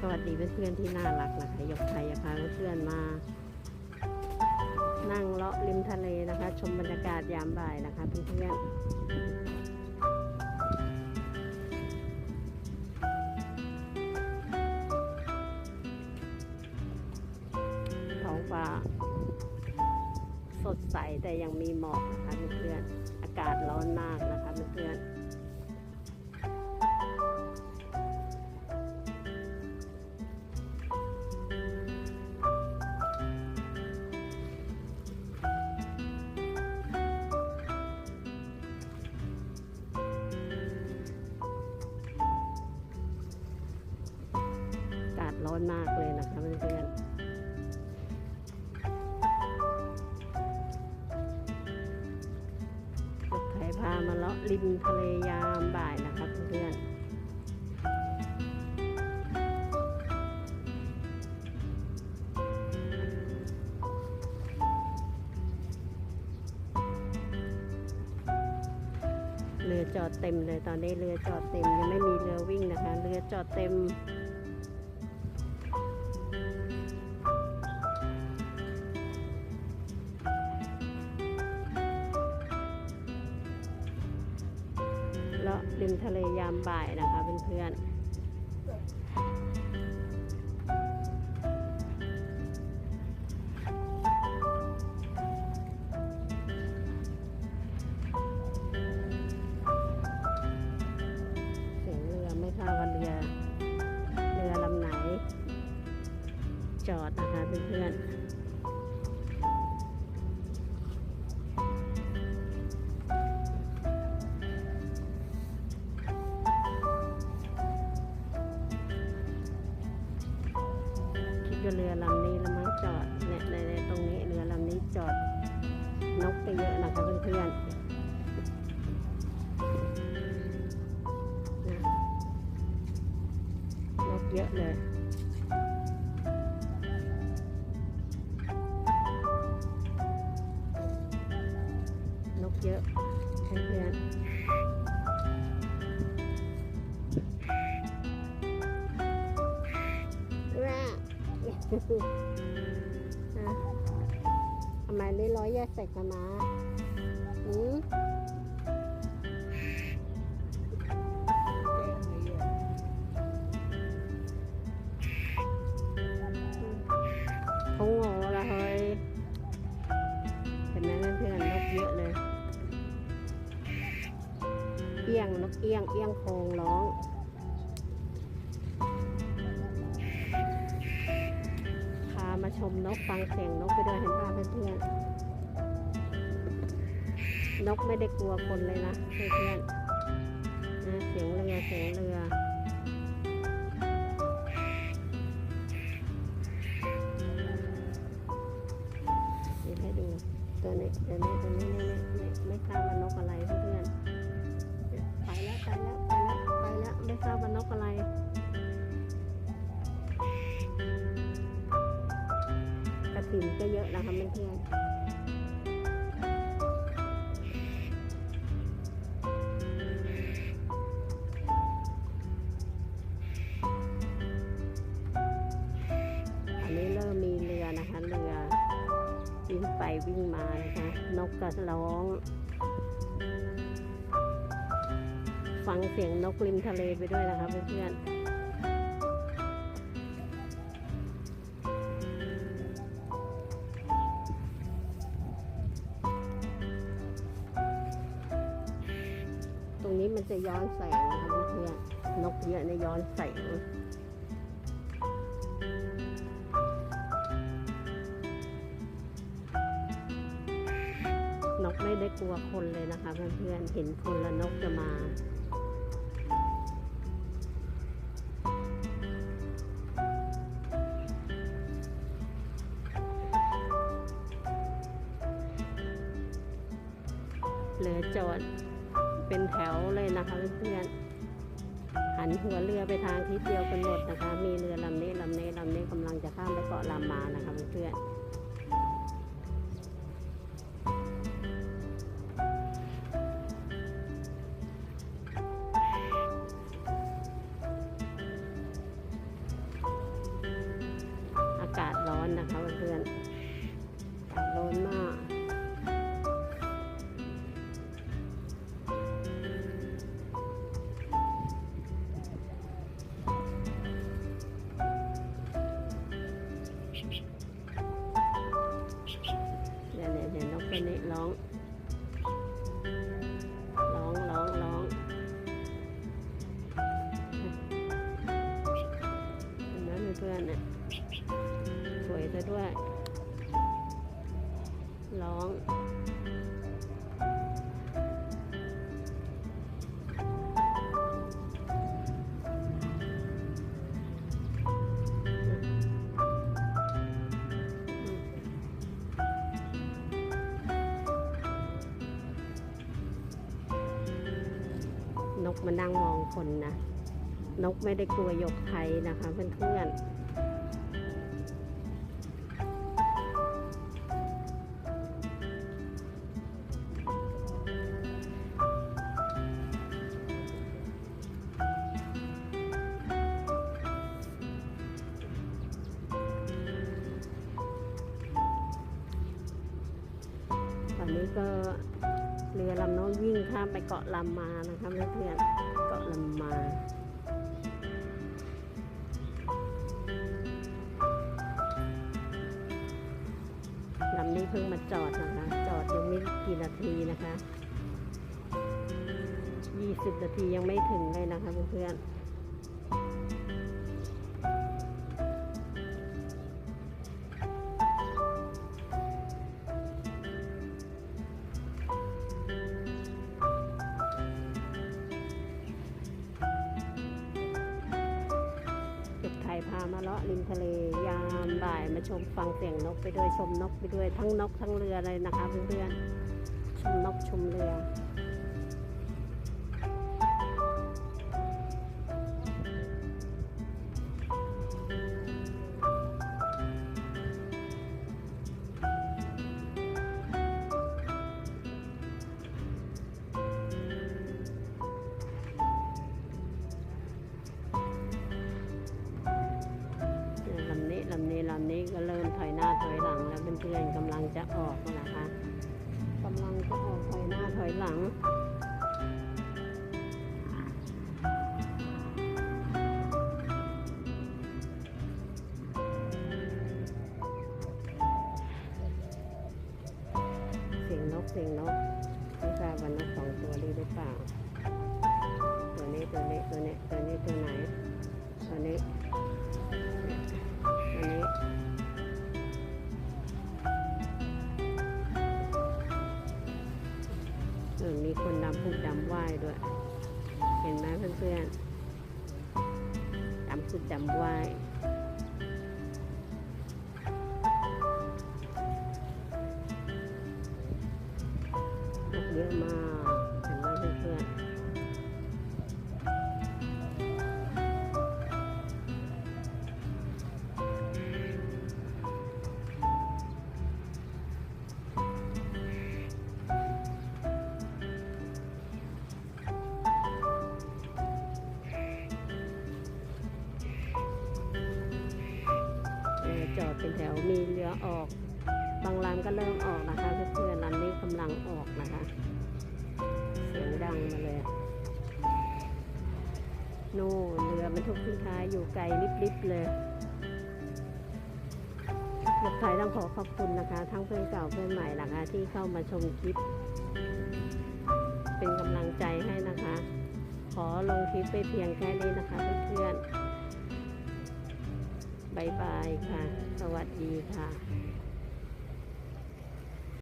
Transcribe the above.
สวัสดีเพื่อนๆที่น่ารักนะคะยกไทยพาเพื่อนมา นั่งเลาะริมทะเลนะคะ ชมบรรยากาศยามบ่ายนะคะเพื่อนๆท้องฟ้า สดใสแต่ยังมีหมอกนะคะเพื่อนๆอากาศร้อนมากนะคะเพื่อนๆ อากาศร้อนมากเลยนะคะเพื่อนๆรถไถพามาเลาะริมทะเลยามบ่ายนะคะเพื่อนๆเรือจอดเต็มเลยตอนนี้เรือจอดเต็มยังไม่มีเรือวิ่งนะคะ เรือจอดเต็มะริมทะเลยามบ่ายนะคะเพื่อนเสียงเรือไม่ทราวเรือเรือลำไหนจอดนะคะเพื่อนๆ คิดว่าเรือลำนี้แล้วมั้งจอดเนี่ยในตรงนี้เรือลำนี้จอดนกไปเยอะนะคะเพื่อนๆนนกเยอะเลยนกเยอะ ทำไมได้ร้อยแยกใส่กระมาอืมเขาโง่ละเฮ้ยเห็นไหมเพื่อนนกเยอะเลย เอี้ยงนกเอี้ยงเอี้ยงโพงร้อง ชมนกฟังเสียงนกไปด้วยเห็นป่ะเพื่อนๆนกไม่ได้กลัวคนเลยนะเพื่อนๆนะเสียงเรือเสียงเรือนี่ให้ดูตัวนี้ตัวนี้ตัวนี้ กลิ่นก็เยอะนะคะเพื่อนอันนี้เริ่มมีเรือนะคะเรือวิ่งไปวิ่งมานะคะ นกก็ร้อง ฟังเสียงนกริมทะเลไปด้วยนะคะเพื่อนๆ มันจะย้อนแสงนะคะเพื่อนนกเยอะในยย้อนแสงนกไม่ได้กลัวคนเลยนะคะเพื่อนๆเห็นคนแล้วนกจะมา เป็นแถวเลยนะคะเพื่อนๆหันหัวเรือไปทางทิศเดียวกันหมดนะคะ มีเรือลำนี้ลำนี้ลำนี้กำลังจะข้ามไปเกาะลามานะคะเพื่อนๆ อันนี้ร้องร้องร้องร้องเห็นไหมเพื่อนๆน่ะสวยซะด้วยร้อง นกมานั่งมองคนนะ นกไม่ได้กลัวหยกใครนะคะเพื่อนๆตอนนี้ก็ เรือลำน้องวิ่งข้ามไปเกาะลำมานะคะเพื่อนๆเกาะลำมาลำนี้เพิ่งมาจอดนะคะ จอดยังไม่กี่นาทีนะคะ 20 นาทียังไม่ถึงเลยนะคะเพื่อนๆ มาเลาะริมทะเลยามบ่ายมาชมฟังเสียงนกไปด้วยชมนกไปด้วยทั้งนกทั้งเรือเลยนะคะเพื่อนๆชมนกชมเรือ นี้ลำนี้ลำนี้ก็เริ่มถอยหน้าถอยหลัง แล้วเพื่อนๆกำลังจะออกนะคะกำลังจะออกถอยหน้าถอยหลังเสียงนกเสียงนกไม่ทราบว่านกสองตัวนี้หรือเปล่า ตัวนี้ตัวนี้ตัวนี้ตัวนี้ตัวไหนตัวนี้ ผูกดำไหว้ด้วย เห็นไหมเพื่อนๆจำผูกดำไหว้ จอดเป็นแถวมีเรือออก บางลำก็เริ่มออกนะคะเพื่อนๆลำนี้กำลังออกนะคะเสียงดังมาเลยโน่เรือบรรทุกสินค้าอยู่ไกลลิบๆเลยยกไทยต้องขอขอบคุณนะคะ ทั้งเพื่อนเก่าเพื่อนใหม่นะคะที่เข้ามาชมคลิป เป็นกำลังใจให้นะคะ ขอลงคลิปไปเพียงแค่นี้นะคะเพื่อนๆ บายบายค่ะ สวัสดีค่ะ